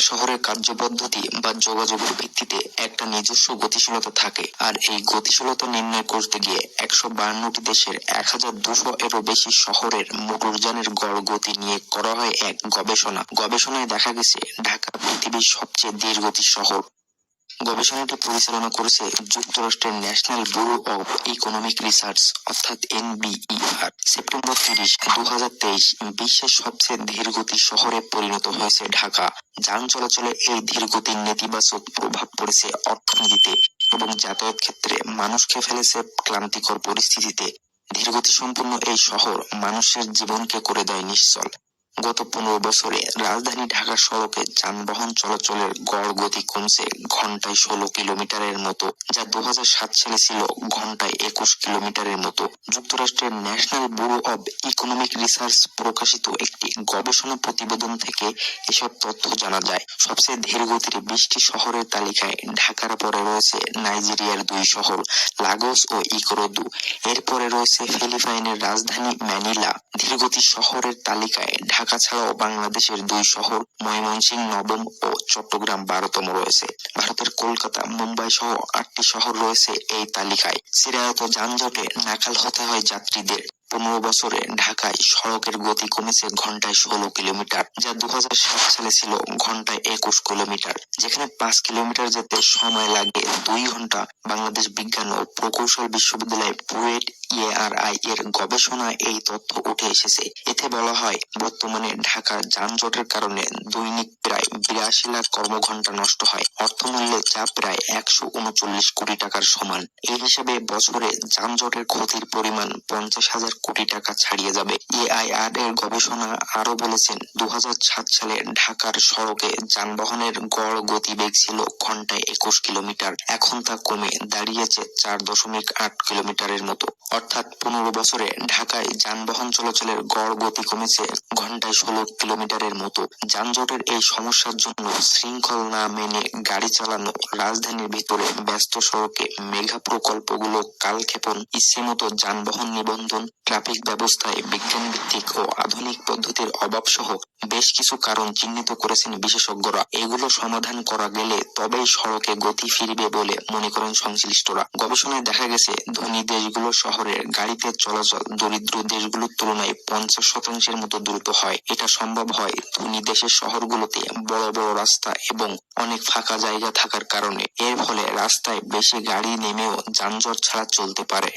শহরের কার্যপদ্ধতি বা যোগাযোগের ভিত্তিতে একটা নিজস্ব গতিশীলতা থাকে। আর এই গতিশীলতা নির্ণয় করতে গিয়ে একশো বায়ান্নটি দেশের এক হাজার দুশো এরও বেশি শহরের মোটরযানের গড় গতি নিয়ে করা হয় এক গবেষণা। গবেষণায় দেখা গেছে, ঢাকা পৃথিবীর সবচেয়ে ধীরগতির শহর। গবেষণাটি পরিচালনা করেছে যুক্তরাষ্ট্রের national bureau of economic research, অর্থাৎ এনবিইআর সেপ্টেম্বর তিরিশ দু বিশ্বের সবচেয়ে ধীরগতির শহরে পরিণত হয়েছে ঢাকা, যান চলাচলে এই ধীরগতির নেতিবাচক প্রভাব পড়েছে অর্থনীতিতে এবং যাতায়াত ক্ষেত্রে। মানুষকে ফেলেছে ক্লান্তিকর পরিস্থিতিতে। ধীরগতি সম্পন্ন এই শহর মানুষের জীবনকে করে দেয় নিশ্চল। গত পনেরো বছরে রাজধানী ঢাকার সড়কে যানবাহন চলাচলের গড় গতি কমছে ঘন্টায় ষোলো কিলোমিটারের মতো, যা দু সালে ছিল ঘন্টায় একুশ কিলোমিটারের মতো। যুক্তরাষ্ট্রের national bureau of economic research প্রকাশিত একটি গবেষণা প্রতিবেদন থেকে এসব তথ্য জানা যায়। সবচেয়ে ধীর গতির বিশটি শহরের তালিকায় ঢাকার পরে রয়েছে নাইজেরিয়ার দুই শহর, লাগোস ও ইকোরোদু। এরপরে রয়েছে ফিলিপাইনের রাজধানী ম্যানিলা। ধীরগতি শহরের তালিকায় ঢাকা ছাড়াও বাংলাদেশের দুই শহর, ময়মনসিংহ, নবম ও চট্টগ্রাম বারোতম রয়েছে। ভারতের কলকাতা, মুম্বাই সহ আটটি শহর রয়েছে এই তালিকায়। চিরায়ত যানজটে নাকাল হতে হয় যাত্রীদের। পনেরো বছরে ঢাকায় সড়কের গতি কমেছে ঘন্টায় ষোলো কিলোমিটার, যা দু হাজার সাত সালে ছিল ঘন্টায় একুশ কিলোমিটার। যেখানে পাঁচ কিলোমিটার যেতে সময় লাগে দুই ঘণ্টা। বাংলাদেশ বিজ্ঞান ও প্রকৌশল বিশ্ববিদ্যালয় বুয়েট ইএআরআই এর গবেষণায় এই তথ্য উঠে এসেছে। এতে বলা হয়, বর্তমানে ঢাকার যানজটের কারণে দৈনিক প্রায় বিরাশি লাখ কর্মঘন্টা নষ্ট হয়। অর্থমূল্যে যা প্রায় একশো উনচল্লিশ কোটি টাকার সমান। এই হিসেবে বছরে যানজটের ক্ষতির পরিমাণ পঞ্চাশ হাজার কোটি টাকা ছাড়িয়ে যাবে। এআইআর এর গবেষণা আরও বলেছেন দু হাজার সাত সালে ঢাকার সড়কে যানবাহনের গড় গতিবেগ ছিল ঘন্টায় একুশ কিলোমিটার। এখন তা কমে দাঁড়িয়েছে চার দশমিক আট কিলোমিটারের মতো। অর্থাৎ পনেরো বছরে ঢাকায় যানবাহন চলাচলের গড় গতি কমেছে ঘন্টায় ষোলো কিলোমিটারের মতো। যানজটের এই সমস্যার জন্য শৃঙ্খল না মেনে গাড়ি চালানো রাজধানীর ভিতরে ব্যস্ত সড়কে মেঘা প্রকল্পগুলো কালক্ষেপণ, ইচ্ছেমতো যানবাহন নিবন্ধন, ট্রাফিক ব্যবস্থায় বিজ্ঞান ভিত্তিক ও আধুনিক পদ্ধতির অভাব সহ বেশ কিছু কারণ চিহ্নিত করেছেন বিশেষজ্ঞরা। এগুলো সমাধান করা গেলে তবেই সড়কে গতি ফিরবে বলে মনে করেন সংশ্লিষ্টরা। গবেষণায় দেখা গেছে, ধনী দেশগুলো শহরের গাড়িতে চলাচল দরিদ্র দেশগুলোর তুলনায় পঞ্চাশ শতাংশের মতো দ্রুত হয়। এটা সম্ভব হয় ধনী দেশের শহরগুলোতে বড় বড় রাস্তা এবং অনেক ফাঁকা জায়গা থাকার কারণে। এর ফলে রাস্তায় বেশি গাড়ি নেমেও যানজট ছাড়া চলতে পারে।